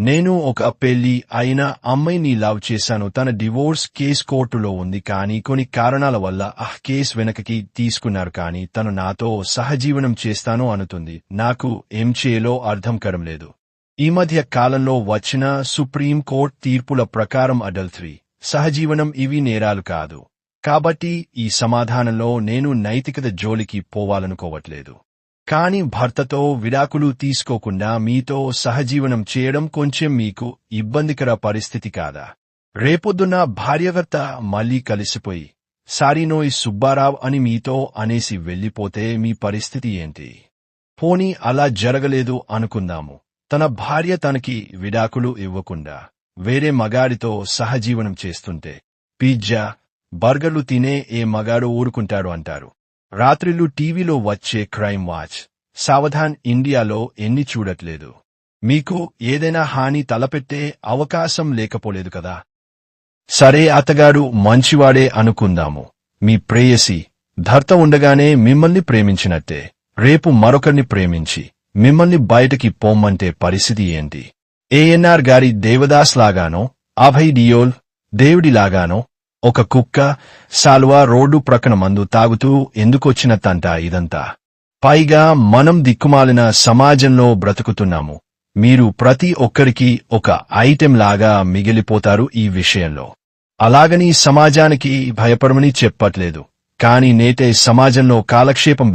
నేను ఒక పెళ్ళి అయిన అమ్మాయిని లవ్ చేశాను. తన డివోర్స్ కేస్ కోర్టులో ఉంది కానీ కొన్ని కారణాల వల్ల ఆ కేస్ వెనకకి తీసుకున్నారు కానీ తను నాతో సహజీవనం చేస్తాను అనుతుంది. నాకు ఏం చేయాలో అర్థం కరం లేదు. ఈ మధ్య కాలంలో వచ్చిన సుప్రీం కోర్ట్ తీర్పుల ప్రకారం అడల్టరీ సహజీవనం ఇవి నేరాలు కాదు. కాబట్టి ఈ సమాధానంలో నేను నైతికత జోలికి పోవాలనుకోవట్లేదు. కాని భర్తతో విడాకులు తీసుకోకుండా మీతో సహజీవనం చేయడం కొంచెం మీకు ఇబ్బందికర పరిస్థితి కాదా? రేపొద్దున భార్యవర్త మళ్ళీ కలిసిపోయి సారీనోయ్ సుబ్బారావు అని మీతో అనేసి వెళ్ళిపోతే మీ పరిస్థితి ఏంటి? పోనీ అలా జరగలేదు అనుకుందాము. తన భార్య తనకి విడాకులు ఇవ్వకుండా వేరే మగాడితో సహజీవనం చేస్తుంటే పిజ్జా బర్గర్లు తినే ఏ మగాడు ఊరుకుంటాడు అంటారు. రాత్రిళ్ళు టీవీలో వచ్చే క్రైమ్ వాచ్ సావధాన్ ఇండియాలో ఎన్ని చూడట్లేదు. మీకు ఏదైనా హాని తలపెట్టే అవకాశం లేకపోలేదు కదా? సరే అతగాడు మంచివాడే అనుకుందాము. మీ ప్రేయసి భర్త ఉండగానే మిమ్మల్ని ప్రేమించినట్టే. రేపు మరొకరిని ప్రేమించి మిమ్మల్ని బయటకి పోమ్మంటే పరిస్థితి ఏంటి? ఏఎన్ఆర్ గారి దేవదాస్ లాగానో అభయ్ డియోల్ దేవుడిలాగానో ఒక కుక్క సాల్వా రోడ్డు ప్రక్కన మందు తాగుతూ ఎందుకొచ్చినత్తంట ఇదంతా? పైగా మనం దిక్కుమాలిన సమాజంలో బ్రతుకుతున్నాము. మీరు ప్రతి ఒక్కరికి ఒక ఐటెం లాగా మిగిలిపోతారు ఈ విషయంలో. అలాగని సమాజానికి భయపడమని చెప్పట్లేదు. కాని నేటే సమాజంలో కాలక్షేపం